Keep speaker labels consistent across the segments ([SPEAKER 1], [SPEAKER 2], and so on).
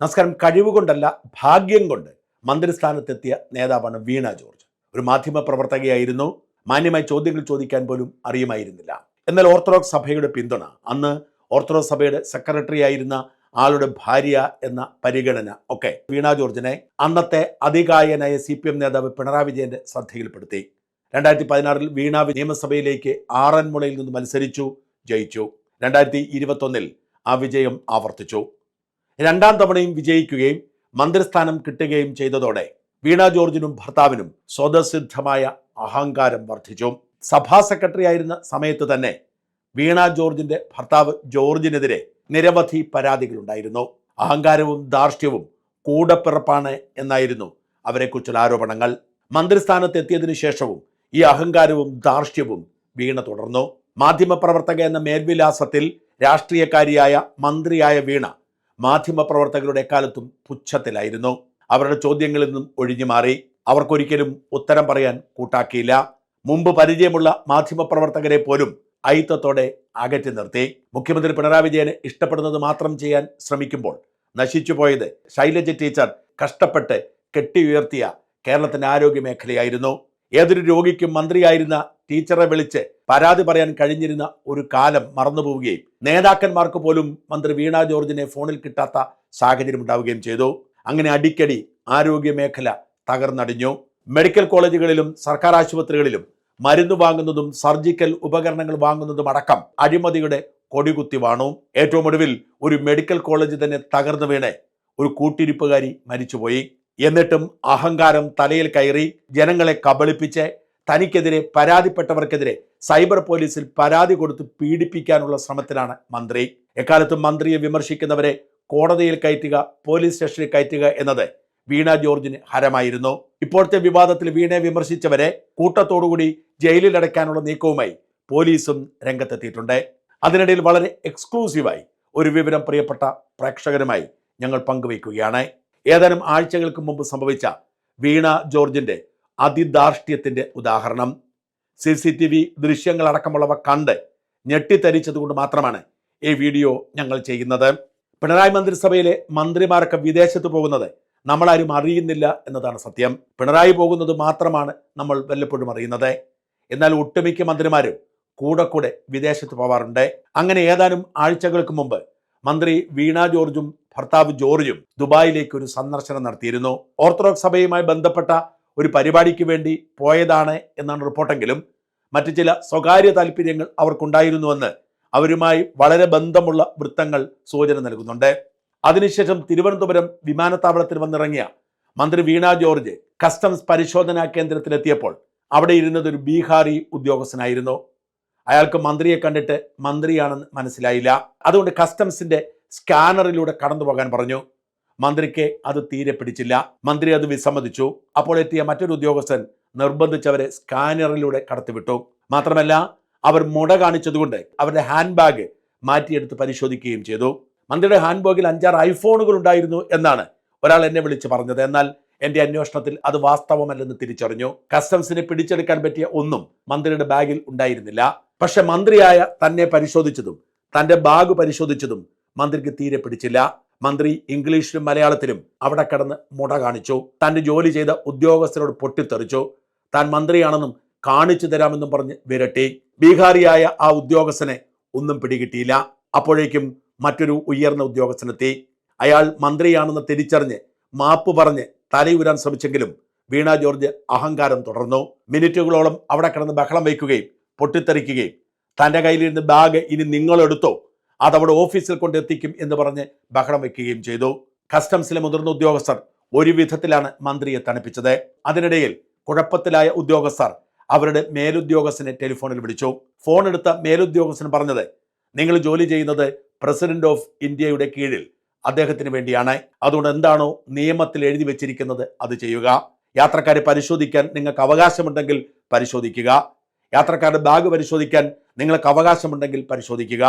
[SPEAKER 1] നമസ്കാരം. കഴിവുകൊണ്ടല്ല ഭാഗ്യം കൊണ്ട് മന്ത്രിസ്ഥാനത്തെത്തിയ നേതാവാണ് വീണ ജോർജ്. ഒരു മാധ്യമ പ്രവർത്തകയായിരുന്നു. മാന്യമായി ചോദ്യങ്ങൾ ചോദിക്കാൻ പോലും അറിയുമായിരുന്നില്ല. എന്നാൽ ഓർത്തഡോക്സ് സഭയുടെ പിന്തുണ അന്ന് ഓർത്തഡോക്സ് സഭയുടെ സെക്രട്ടറി ആയിരുന്ന ആളുടെ ഭാര്യ എന്ന പരിഗണന ഒക്കെ വീണ ജോർജിനെ അന്നത്തെ അതികായനായ സി പി എം നേതാവ് പിണറായി വിജയന്റെ ശ്രദ്ധയിൽപ്പെടുത്തി. രണ്ടായിരത്തി പതിനാറിൽ വീണ നിയമസഭയിലേക്ക് ആറന്മുളയിൽ നിന്ന് മത്സരിച്ചു ജയിച്ചു. രണ്ടായിരത്തി ഇരുപത്തൊന്നിൽ ആ വിജയം ആവർത്തിച്ചു. രണ്ടാം തവണയും വിജയിക്കുകയും മന്ത്രിസ്ഥാനം കിട്ടുകയും ചെയ്തതോടെ വീണ ജോർജിനും ഭർത്താവിനും സ്വതസിദ്ധമായ അഹങ്കാരം വർദ്ധിച്ചു. സഭാ സെക്രട്ടറി ആയിരുന്ന സമയത്ത് തന്നെ വീണ ജോർജിന്റെ ഭർത്താവ് ജോർജിനെതിരെ നിരവധി പരാതികളുണ്ടായിരുന്നു. അഹങ്കാരവും ധാർഷ്ട്യവും കൂടപ്പിറപ്പാണ് എന്നായിരുന്നു അവരെക്കുറിച്ചുള്ള ആരോപണങ്ങൾ. മന്ത്രിസ്ഥാനത്തെത്തിയതിനു ശേഷവും ഈ അഹങ്കാരവും ധാർഷ്ട്യവും വീണ തുടർന്നു. മാധ്യമപ്രവർത്തക എന്ന മേൽവിലാസത്തിൽ രാഷ്ട്രീയക്കാരിയായ മന്ത്രിയായ വീണ മാധ്യമപ്രവർത്തകരുടെ എക്കാലത്തും പുച്ഛത്തിലായിരുന്നു. അവരുടെ ചോദ്യങ്ങളിൽ നിന്നും ഒഴിഞ്ഞു മാറി. അവർക്കൊരിക്കലും ഉത്തരം പറയാൻ കൂട്ടാക്കിയില്ല. മുമ്പ് പരിചയമുള്ള മാധ്യമപ്രവർത്തകരെ പോലും അയിത്തത്തോടെ അകറ്റി നിർത്തി. മുഖ്യമന്ത്രി പിണറായി വിജയനെ ഇഷ്ടപ്പെടുന്നത് മാത്രം ചെയ്യാൻ ശ്രമിക്കുമ്പോൾ നശിച്ചുപോയത് ശൈലജ ടീച്ചർ കഷ്ടപ്പെട്ട് കെട്ടിയുയർത്തിയ കേരളത്തിന്റെ ആരോഗ്യ മേഖലയായിരുന്നു ഏതൊരു രോഗിക്കും മന്ത്രിയായിരുന്ന ടീച്ചറെ വിളിച്ച് പരാതി പറയാൻ കഴിഞ്ഞിരുന്ന ഒരു കാലം മറന്നുപോവുകയും നേതാക്കന്മാർക്ക് പോലും മന്ത്രി വീണ ജോർജിനെ ഫോണിൽ കിട്ടാത്ത സാഹചര്യം ഉണ്ടാവുകയും ചെയ്തു. അങ്ങനെ അടിക്കടി ആരോഗ്യ മേഖല തകർന്നടിഞ്ഞു. മെഡിക്കൽ കോളേജുകളിലും സർക്കാർ ആശുപത്രികളിലും മരുന്ന് വാങ്ങുന്നതും സർജിക്കൽ ഉപകരണങ്ങൾ വാങ്ങുന്നതും അടക്കം അഴിമതിയുടെ കൊടികുത്തി വാണു. ഏറ്റവും ഒടുവിൽ ഒരു മെഡിക്കൽ കോളേജ് തന്നെ തകർന്നു വീണ് ഒരു കൂട്ടിരിപ്പുകാരി മരിച്ചുപോയി. എന്നിട്ടും അഹങ്കാരം തലയിൽ കയറി ജനങ്ങളെ കബളിപ്പിച്ച് തനിക്കെതിരെ പരാതിപ്പെട്ടവർക്കെതിരെ സൈബർ പോലീസിൽ പരാതി കൊടുത്ത് പീഡിപ്പിക്കാനുള്ള ശ്രമത്തിലാണ് മന്ത്രി. എക്കാലത്തും മന്ത്രിയെ വിമർശിക്കുന്നവരെ കോടതിയിൽ കയറ്റുക പോലീസ് സ്റ്റേഷനിൽ കയറ്റുക എന്നത് വീണ ജോർജിന് ഹരമായിരുന്നു. ഇപ്പോഴത്തെ വിവാദത്തിൽ വീണയെ വിമർശിച്ചവരെ കൂട്ടത്തോടുകൂടി ജയിലിൽ അടയ്ക്കാനുള്ള നീക്കവുമായി പോലീസും രംഗത്തെത്തിയിട്ടുണ്ട്. അതിനിടയിൽ വളരെ എക്സ്ക്ലൂസീവായി ഒരു വിവരം പ്രിയപ്പെട്ട പ്രേക്ഷകരുമായി ഞങ്ങൾ പങ്കുവയ്ക്കുകയാണ്. ഏതാനും ആഴ്ചകൾക്ക് മുമ്പ് സംഭവിച്ച വീണ ജോർജിന്റെ അതിദാർഷ്ട്യത്തിന്റെ ഉദാഹരണം. സി സി ടി വി ദൃശ്യങ്ങളടക്കമുള്ളവ കണ്ട് ഞെട്ടിത്തരിച്ചതുകൊണ്ട് മാത്രമാണ് ഈ വീഡിയോ ഞങ്ങൾ ചെയ്യുന്നത്. പിണറായി മന്ത്രിസഭയിലെ മന്ത്രിമാരൊക്കെ വിദേശത്ത് പോകുന്നത് നമ്മളാരും അറിയുന്നില്ല എന്നതാണ് സത്യം. പിണറായി പോകുന്നത് മാത്രമാണ് നമ്മൾ വല്ലപ്പോഴും അറിയുന്നത്. എന്നാൽ ഒട്ടുമിക്ക മന്ത്രിമാരും കൂടെ കൂടെ വിദേശത്ത് പോവാറുണ്ട്. അങ്ങനെ ഏതാനും ആഴ്ചകൾക്ക് മുമ്പ് മന്ത്രി വീണ ജോർജും ഭർത്താവ് ജോർജും ദുബായിലേക്ക് ഒരു സന്ദർശനം നടത്തിയിരുന്നു. ഓർത്തഡോക്സ് സഭയുമായി ബന്ധപ്പെട്ട ഒരു പരിപാടിക്ക് വേണ്ടി പോയതാണ് എന്നാണ് റിപ്പോർട്ടെങ്കിലും മറ്റു ചില സ്വകാര്യ താല്പര്യങ്ങൾ അവർക്കുണ്ടായിരുന്നുവെന്ന് അവരുമായി വളരെ ബന്ധമുള്ള വൃത്തങ്ങൾ സൂചന നൽകുന്നുണ്ട്. അതിനുശേഷം തിരുവനന്തപുരം വിമാനത്താവളത്തിൽ വന്നിറങ്ങിയ മന്ത്രി വീണ ജോർജ് കസ്റ്റംസ് പരിശോധനാ കേന്ദ്രത്തിലെത്തിയപ്പോൾ അവിടെ ഇരുന്നത് ഒരു ബീഹാറി ഉദ്യോഗസ്ഥനായിരുന്നു. അയാൾക്ക് മന്ത്രിയെ കണ്ടിട്ട് മന്ത്രിയാണെന്ന് മനസ്സിലായില്ല. അതുകൊണ്ട് കസ്റ്റംസിന്റെ സ്കാനറിലൂടെ കടന്നു പോകാൻ പറഞ്ഞു. മന്ത്രിക്ക് അത് തീരെ പിടിച്ചില്ല. മന്ത്രി അത് വിസമ്മതിച്ചു. അപ്പോൾ എത്തിയ മറ്റൊരു ഉദ്യോഗസ്ഥൻ നിർബന്ധിച്ചവരെ സ്കാനറിലൂടെ കടത്തിവിട്ടു. മാത്രമല്ല അവർ മുട കാണിച്ചതുകൊണ്ട് അവരുടെ ഹാൻഡ് ബാഗ് മാറ്റിയെടുത്ത് പരിശോധിക്കുകയും ചെയ്തു. മന്ത്രിയുടെ ഹാൻഡ് ബാഗിൽ അഞ്ചാറ് ഐഫോണുകൾ ഉണ്ടായിരുന്നു എന്നാണ് ഒരാൾ എന്നെ വിളിച്ച് പറഞ്ഞത്. എന്നാൽ എന്റെ അന്വേഷണത്തിൽ അത് വാസ്തവമല്ലെന്ന് തിരിച്ചറിഞ്ഞു. കസ്റ്റംസിനെ പിടിച്ചെടുക്കാൻ പറ്റിയ ഒന്നും മന്ത്രിയുടെ ബാഗിൽ ഉണ്ടായിരുന്നില്ല. പക്ഷെ മന്ത്രിയായ തന്നെ പരിശോധിച്ചതും തന്റെ ബാഗ് പരിശോധിച്ചതും മന്ത്രിക്ക് തീരെ പിടിച്ചില്ല. മന്ത്രി ഇംഗ്ലീഷിലും മലയാളത്തിലും അവിടെ കിടന്ന് മുട കാണിച്ചു. തന്റെ ജോലി ചെയ്ത ഉദ്യോഗസ്ഥരോട് പൊട്ടിത്തെറിച്ചു. താൻ മന്ത്രിയാണെന്നും കാണിച്ചു തരാമെന്നും പറഞ്ഞ് വിരട്ടി. ബീഹാറിയായ ആ ഉദ്യോഗസ്ഥനെ ഒന്നും പിടികിട്ടിയില്ല. അപ്പോഴേക്കും മറ്റൊരു ഉയർന്ന ഉദ്യോഗസ്ഥനെത്തി. അയാൾ മന്ത്രിയാണെന്ന് തിരിച്ചറിഞ്ഞ് മാപ്പ് പറഞ്ഞ് തലയുരാൻ ശ്രമിച്ചെങ്കിലും വീണ ജോർജ് അഹങ്കാരം തുടർന്നു. മിനിറ്റുകളോളം അവിടെ കിടന്ന് ബഹളം വയ്ക്കുകയും പൊട്ടിത്തെറിക്കുകയും തന്റെ കയ്യിലിരുന്ന് ബാഗ് ഇനി നിങ്ങളെടുത്തോ? അതവിടെ ഓഫീസിൽ കൊണ്ടെത്തിക്കും എന്ന് പറഞ്ഞ് ബഹളം വയ്ക്കുകയും ചെയ്തു. കസ്റ്റംസിലെ മുതിർന്ന ഉദ്യോഗസ്ഥർ ഒരു വിധത്തിലാണ് മന്ത്രിയെ തണുപ്പിച്ചത്. അതിനിടയിൽ കുഴപ്പത്തിലായ ഉദ്യോഗസ്ഥർ അവരുടെ മേലുദ്യോഗസ്ഥനെ ടെലിഫോണിൽ വിളിച്ചു. ഫോൺ എടുത്ത മേലുദ്യോഗസ്ഥൻ പറഞ്ഞത് നിങ്ങൾ ജോലി ചെയ്യുന്നത് പ്രസിഡന്റ് ഓഫ് ഇന്ത്യയുടെ കീഴിൽ അദ്ദേഹത്തിന് വേണ്ടിയാണ്. അതുകൊണ്ട് എന്താണോ നിയമത്തിൽ എഴുതി വെച്ചിരിക്കുന്നത് അത് ചെയ്യുക. യാത്രക്കാരെ പരിശോധിക്കാൻ നിങ്ങൾക്ക് അവകാശമുണ്ടെങ്കിൽ പരിശോധിക്കുക. യാത്രക്കാരുടെ ബാഗ് പരിശോധിക്കാൻ നിങ്ങൾക്ക് അവകാശമുണ്ടെങ്കിൽ പരിശോധിക്കുക.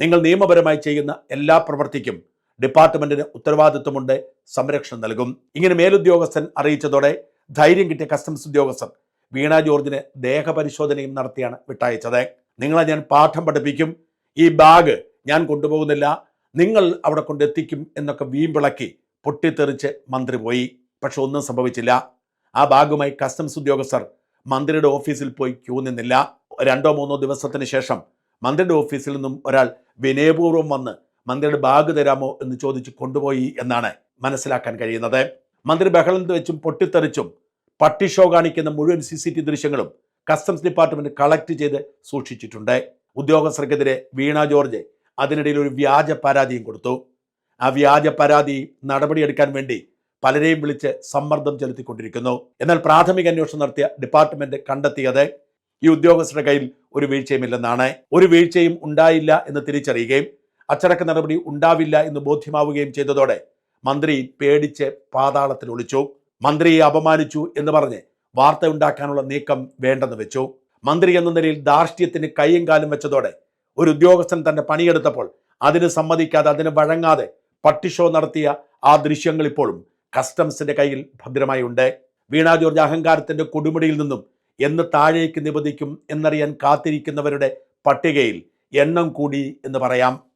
[SPEAKER 1] നിങ്ങൾ നിയമപരമായി ചെയ്യുന്ന എല്ലാ പ്രവൃത്തിക്കും ഡിപ്പാർട്ട്മെന്റിന് ഉത്തരവാദിത്വമുണ്ട് സംരക്ഷണം നൽകും. ഇങ്ങനെ മേലുദ്യോഗസ്ഥൻ അറിയിച്ചതോടെ ധൈര്യം കിട്ടിയ കസ്റ്റംസ് ഉദ്യോഗസ്ഥർ വീണ ജോർജിന് ദേഹപരിശോധനയും നടത്തിയാണ് വിട്ടയച്ചത്. നിങ്ങളെ ഞാൻ പാഠം പഠിപ്പിക്കും. ഈ ബാഗ് ഞാൻ കൊണ്ടുപോകുന്നില്ല. നിങ്ങൾ അവിടെ കൊണ്ടെത്തിക്കും എന്നൊക്കെ വീമ്പിളക്കി പൊട്ടിത്തെറിച്ച് മന്ത്രി പോയി. പക്ഷെ ഒന്നും സംഭവിച്ചില്ല. ആ ബാഗുമായി കസ്റ്റംസ് ഉദ്യോഗസ്ഥർ മന്ത്രിയുടെ ഓഫീസിൽ പോയി ക്യൂ നിന്നില്ല. രണ്ടോ മൂന്നോ ദിവസത്തിന് ശേഷം മന്ത്രിയുടെ ഓഫീസിൽ നിന്നും ഒരാൾ വിനയപൂർവം വന്ന് മന്ത്രിയുടെ ബാഗ് തരാമോ എന്ന് ചോദിച്ച് കൊണ്ടുപോയി എന്നാണ് മനസ്സിലാക്കാൻ കഴിയുന്നത്. മന്ത്രി ബഹളം വെച്ചും പൊട്ടിത്തെറിച്ചും പട്ടി ഷോ കാണിക്കുന്ന മുഴുവൻ സി സി ടി ദൃശ്യങ്ങളും കസ്റ്റംസ് ഡിപ്പാർട്ട്മെന്റ് കളക്ട് ചെയ്ത് സൂക്ഷിച്ചിട്ടുണ്ട്. ഉദ്യോഗസ്ഥർക്കെതിരെ വീണ ജോർജ് അതിനിടയിൽ ഒരു വ്യാജ പരാതിയും കൊടുത്തു. ആ വ്യാജ പരാതി നടപടിയെടുക്കാൻ വേണ്ടി പലരെയും വിളിച്ച് സമ്മർദ്ദം ചെലുത്തിക്കൊണ്ടിരിക്കുന്നു. എന്നാൽ പ്രാഥമിക അന്വേഷണം നടത്തിയ ഡിപ്പാർട്ട്മെന്റ് കണ്ടെത്തിയത് ഈ ഉദ്യോഗസ്ഥരുടെ കയ്യിൽ ഒരു വീഴ്ചയുമില്ലെന്നാണ്. ഒരു വീഴ്ചയും ഉണ്ടായില്ല എന്ന് തിരിച്ചറിയുകയും അച്ചടക്ക നടപടി ഉണ്ടാവില്ല എന്ന് ബോധ്യമാവുകയും ചെയ്തതോടെ മന്ത്രി പേടിച്ച് പാതാളത്തിൽ ഒളിച്ചു. മന്ത്രിയെ അപമാനിച്ചു എന്ന് പറഞ്ഞ് വാർത്ത ഉണ്ടാക്കാനുള്ള നീക്കം വേണ്ടെന്ന് വെച്ചു. മന്ത്രി എന്ന നിലയിൽ ധാർഷ്ട്യത്തിന് കൈയും കാലും വെച്ചതോടെ ഒരു ഉദ്യോഗസ്ഥൻ തന്റെ പണിയെടുത്തപ്പോൾ അതിന് സമ്മതിക്കാതെ അതിന് വഴങ്ങാതെ പട്ടിഷോ നടത്തിയ ആ ദൃശ്യങ്ങൾ ഇപ്പോഴും കസ്റ്റംസിന്റെ കയ്യിൽ ഭദ്രമായി ഉണ്ട്. വീണാ ജോർജ് അഹങ്കാരത്തിന്റെ കൊടുമുടിയിൽ നിന്നും എന്ന് താഴേക്ക് നിപതിക്കും എന്നറിയാൻ കാത്തിരിക്കുന്നവരുടെ പട്ടികയിൽ എണ്ണം കൂടി എന്ന് പറയാം.